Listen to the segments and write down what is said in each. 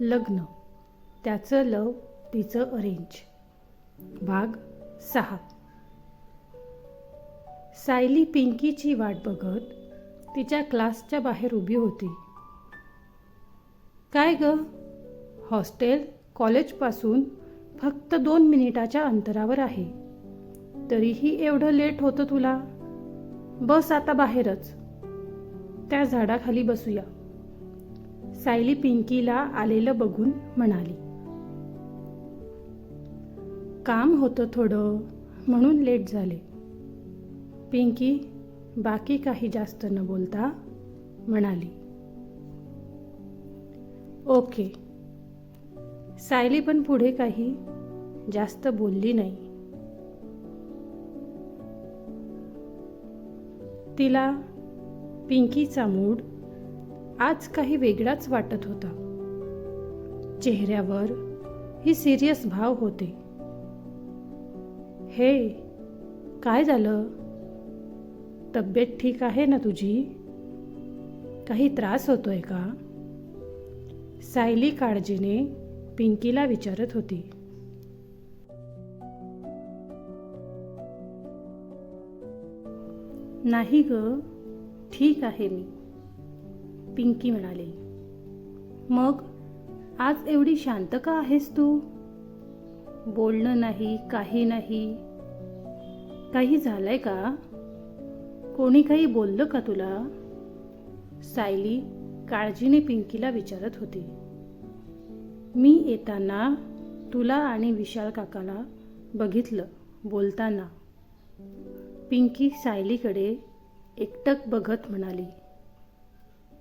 लग्न. त्याचं लव तिचं अरेंज भाग सहा. सायली पिंकीची वाट बघत तिच्या क्लासच्या बाहेर उभी होती. काय ग? हॉस्टेल कॉलेजपासून फक्त दोन मिनिटाच्या अंतरावर आहे. तरीही एवढं लेट होतं तुला? बस आता बाहेरच. त्या झाडाखाली बसूया. सायली पिंकीला आलेलं बघून म्हणाली काम होतं थोडं म्हणून लेट झाले. पिंकी बाकी काही जास्त न बोलता म्हणाली ओके. सायली पण पुढे काही जास्त बोलली नाही. तिला पिंकीचा मूड आज काही वेगळाच वाटत होता. चेहऱ्यावर ही सिरियस भाव होते. हे काय झालं? तब्येत ठीक आहे ना तुझी? काही त्रास होतोय का? सायली काळजीने पिंकीला विचारत होती. नाही ग ठीक आहे मी. पिंकी म्हणाली. मग आज एवढी शांत का आहेस तू? बोलणं नाही काही नाही. काही झालंय का? कोणी काही बोललं का तुला? सायली काळजीने पिंकीला विचारत होती. मी येताना तुला आणि विशाल काकाला बघितलं बोलताना. पिंकी सायलीकडे एकटक बघत म्हणाली.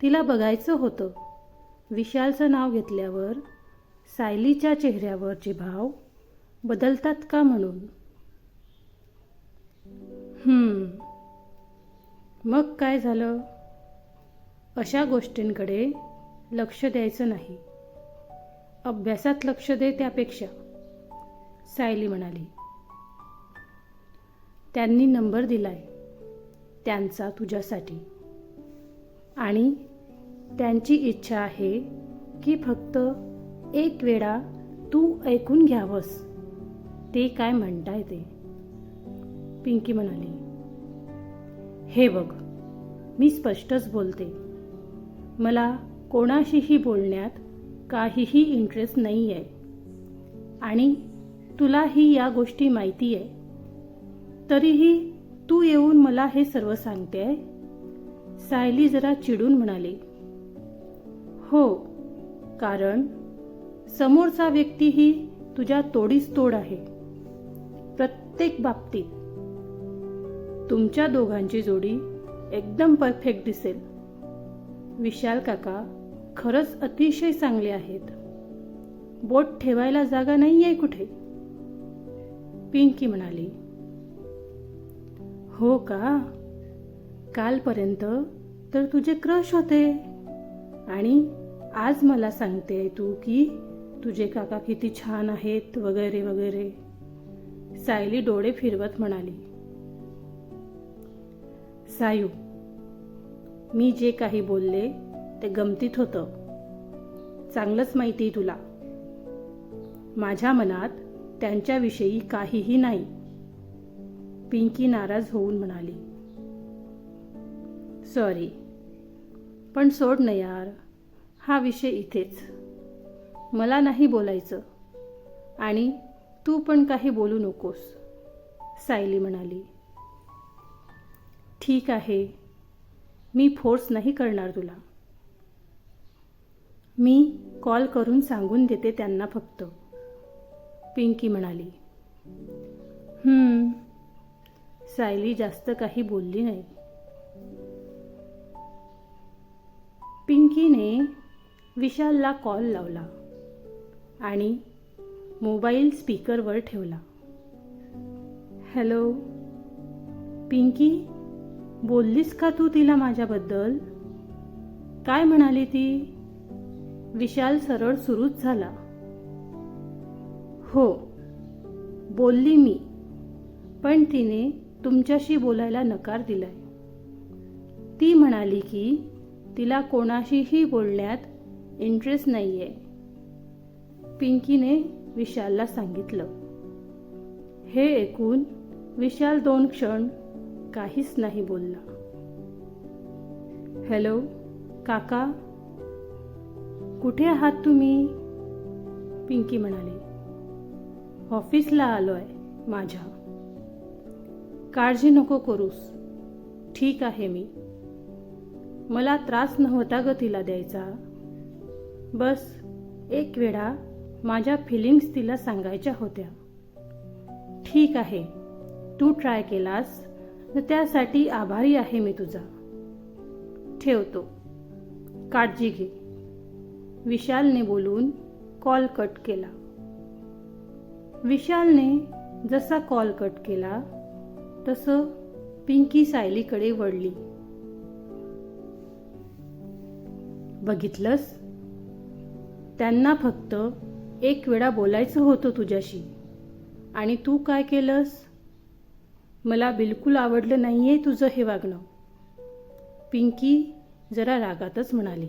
तिला बघायचं होतं. विशालचं नाव घेतल्यावर सायलीच्या चेहऱ्यावरचे भाव बदलतात का म्हणून? मग काय झालं? अशा गोष्टींकडे लक्ष द्यायचं नाही. अभ्यासात लक्ष दे त्यापेक्षा सायली म्हणाली. त्यांनी नंबर दिलाय. त्यांचा तुझ्यासाठी. आणि त्यांची इच्छा आहे की फक्त एक वेळा तू ऐकून घ्यावंस. ते काय म्हणताय ते? पिंकी म्हणाली हे बघ मी स्पष्टच बोलते. मला कोणाशीही बोलण्यात काहीही इंटरेस्ट नाही आहे आणि तुलाही या गोष्टी माहिती आहे तरीही तू येऊन मला हे सर्व सांगते आहे सायली जरा चिडून म्हणाली हो कारण समोरचा व्यक्तीही तुझ्या तोडीस तोड आहे. प्रत्येक बाबतीत तुमच्या दोघांची जोडी एकदम परफेक्ट दिसेल. विशाल काका खरंच अतिशय चांगले आहेत. बोट ठेवायला जागा नाही आहे कुठे? पिंकी म्हणाली. हो का? कालपर्यंत तर तुझे क्रश होते आणि आज मला सांगते तू की तुझे काका किती छान आहेत वगैरे वगैरे. सायली डोळे फिरवत म्हणाली. सायू मी जे काही बोलले ते गमतीत होतं. चांगलंच माहिती तुला. माझ्या मनात त्यांच्याविषयी काहीही नाही. पिंकी नाराज होऊन म्हणाली. सॉरी पण सोड ना यार. हा विषय इथेच. मला नाही बोलायचं. आणि तू पण काही बोलू नकोस सायली म्हणाली. ठीक आहे. मी फोर्स नाही करणार तुला. मी कॉल करून सांगून देते त्यांना फक्त. पिंकी म्हणाली. सायली जास्त काही बोलली नाही. पिंकीने विशालला कॉल लावला आणि मोबाईल स्पीकरवर ठेवला. हॅलो पिंकी बोललीस का तू तिला माझ्याबद्दल? काय म्हणाली ती? विशाल सरळ सुरूच झाला. हो बोलली मी पण तिने तुमच्याशी बोलायला नकार दिलाय. ती म्हणाली की तिला कोणाशीही बोलण्यात इंटरेस्ट नाही आहे पिंकीने विशालला सांगितलं. हे ऐकून विशाल दोन क्षण काहीच नाही बोलला. हॅलो काका. कुठे आहात तुम्ही? पिंकी म्हणाली. ऑफिसला आलो आहे माझ्या. काळजी नको करूस. ठीक आहे मी. मला त्रास नव्हता ग तिला द्यायचा. बस एक वेळा माझ्या फिलिंग्स तिला सांगायच्या होत्या. ठीक आहे तू ट्राय केलास तर त्यासाठी आभारी आहे मी तुझा. ठेवतो. काळजी घे. विशालने बोलून कॉल कट केला. विशालने जसा कॉल कट केला तसं पिंकी सायलीकडे वळली. बघितलंस? त्यांना फक्त एक वेळा बोलायचं होतं तुझ्याशी. आणि तू काय केलंस? मला बिलकुल आवडलं नाही आहे तुझं हे वागणं. पिंकी जरा रागातच म्हणाली.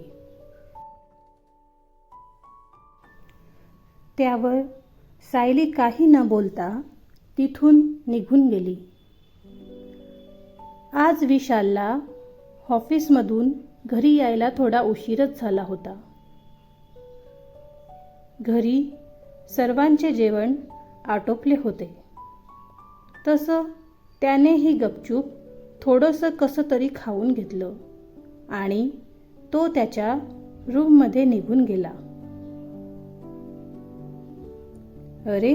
त्यावर सायली काही न बोलता तिथून निघून गेली. आज विशालला ऑफिसमधून घरी यायला थोडा उशीरच झाला होता. घरी सर्वांचे जेवण आटोपले होते. तसं त्यानेही गपचूप थोडंसं कसं तरी खाऊन घेतलं आणि तो त्याच्या रूममध्ये निघून गेला. अरे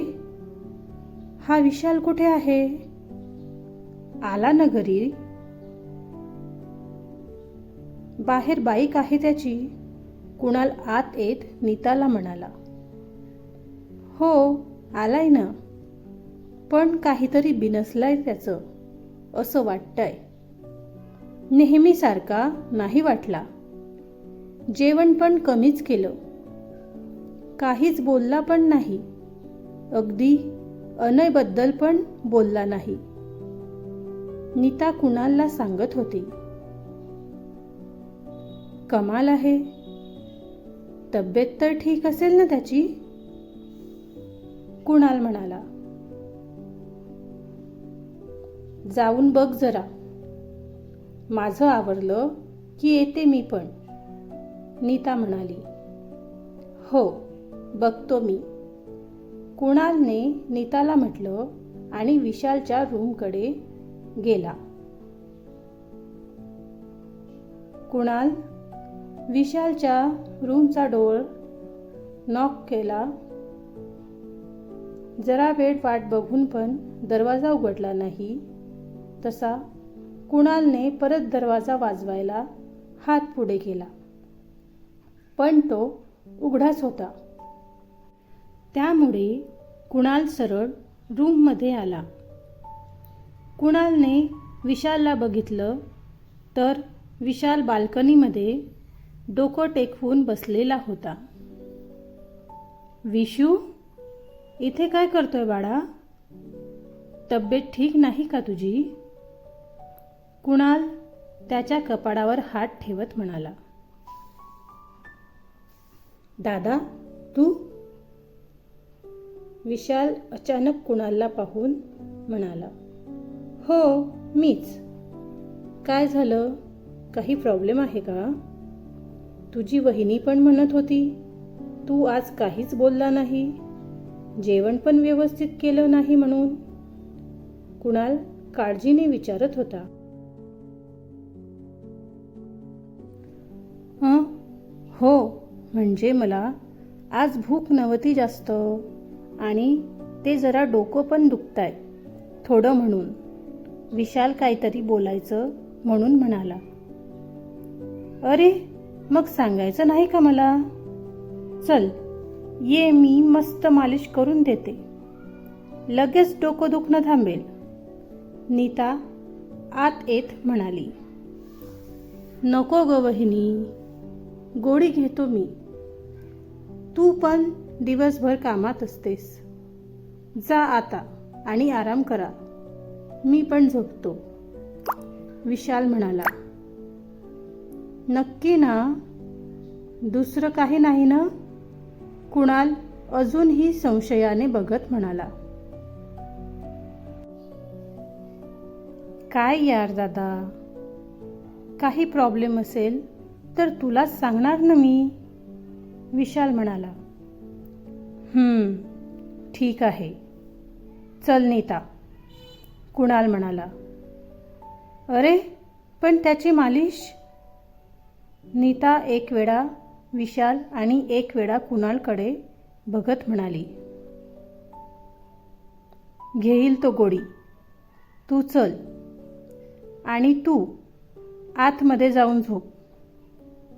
हा विशाल कुठे आहे? आला ना घरी? बाहेर बाईक आहे त्याची. कुणाल आत येत नीताला म्हणाला. हो आलाय ना. पण काहीतरी बिनसलाय त्याचं असं वाटतंय. नेहमीसारखा नाही वाटला. जेवण पण कमीच केलं. काहीच बोलला पण नाही. अगदी अनयबद्दल पण बोलला नाही. नीता कुणालला सांगत होती? कमाल आहे. तब्येत तर ठीक असेल ना त्याची? कुणाल म्हणाला. जाऊन बघ जरा. माझं आवरलं की येते मी पण नीता म्हणाली. हो बघतो मी. कुणालने नीताला म्हटलं आणि विशालच्या रूमकडे गेला. कुणाल विशालच्या रूमचा डोळ नॉक केला. जरा वेळ वाट बघून पण दरवाजा उघडला नाही. तसा कुणालने परत दरवाजा वाजवायला हात पुढे केला. पण तो उघडाच होता. त्यामुळे कुणाल सरळ रूममध्ये आला. कुणालने विशालला बघितलं तर विशाल बाल्कनीमध्ये डोकं टेकवून बसलेला होता. विशू? इथे काय करतोय बाळा? तब्येत ठीक नाही का तुझी? कुणाल त्याच्या कपाडावर हात ठेवत म्हणाला. दादा तू? विशाल अचानक कुणालला पाहून म्हणाला. हो मीच. काय झालं? काही प्रॉब्लेम आहे का? तुझी वहिनी पण म्हणत होती तू आज काहीच बोलला नाही. जेवण पण व्यवस्थित केलं नाही म्हणून कुणाल काळजीने विचारत होता. हं हो म्हणजे मला आज भूक नव्हती जास्त आणि ते जरा डोकं पण दुखताय थोडं म्हणून विशाल काहीतरी बोलायचं म्हणून म्हणाला. अरे मग सांगायचं नाही का मला? चल ये मी मस्त मालिश करून देते. लगेच डोकं दुखणं थांबेल. नीता आत येत म्हणाली. नको ग वहिनी गोळी घेतो मी. तू पण दिवसभर कामात असतेस. जा आता आणि आराम करा. मी पण झोपतो. विशाल म्हणाला. नक्की ना दुसरं काही नाही ना? कुणाल अजूनही संशयाने बघत म्हणाला. काय यार दादा? काही प्रॉब्लेम असेल तर तुलाच सांगणार ना मी. विशाल म्हणाला. ठीक आहे. चल नीता. कुणाल म्हणाला. अरे पण त्याची मालिश? नीता एक वेळा विशाल आणि एक वेळा कुणालकडे बघत म्हणाली घेईल तो गोडी. तू चल आणि तू आतमध्ये जाऊन झोप.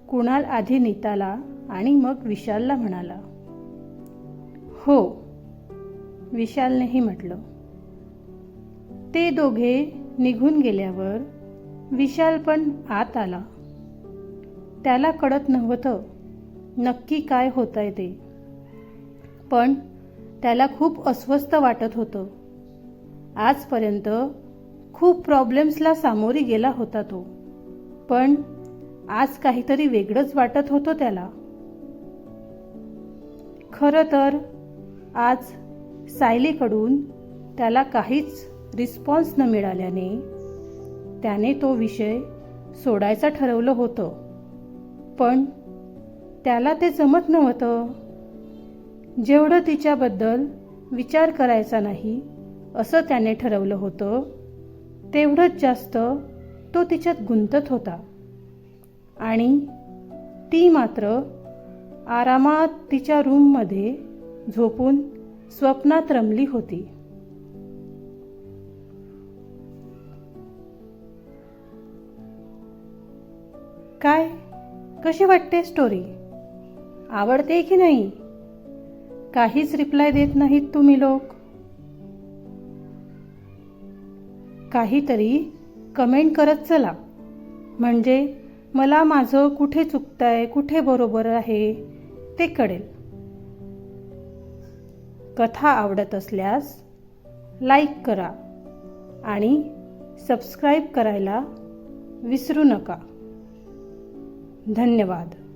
कुणाल आधी नीताला आणि मग विशालला म्हणाला हो. विशालनेही म्हटलं. ते दोघे निघून गेल्यावर विशाल पण आत आला. त्याला कळत नव्हतं नक्की काय होत आहे ते. पण त्याला खूप अस्वस्थ वाटत होतं. आजपर्यंत खूप प्रॉब्लेम्सला सामोरी गेला होता तो. पण आज काहीतरी वेगळंच वाटत होतं त्याला. खरं तर आज सायलीकडून त्याला काहीच रिस्पॉन्स न मिळाल्याने त्याने तो विषय सोडायचा ठरवलं होतं. पण त्याला ते जमत नव्हतं. जेवढं तिच्याबद्दल विचार करायचा नाही असं त्याने ठरवलं होतं तेवढंच जास्त तो तिच्यात गुंतत होता. आणि ती मात्र आरामात तिच्या रूममध्ये झोपून स्वप्नात रमली होती. काय? कशी वाटते स्टोरी आवडते की नाही? काहीच रिप्लाय देत नाहीत तुम्ही लोक. काहीतरी कमेंट करत चला. म्हणजे मला माझं कुठे चुकतंय कुठे बरोबर आहे ते कळेल. कथा आवडत असल्यास लाईक करा आणि सबस्क्राईब करायला विसरू नका. धन्यवाद.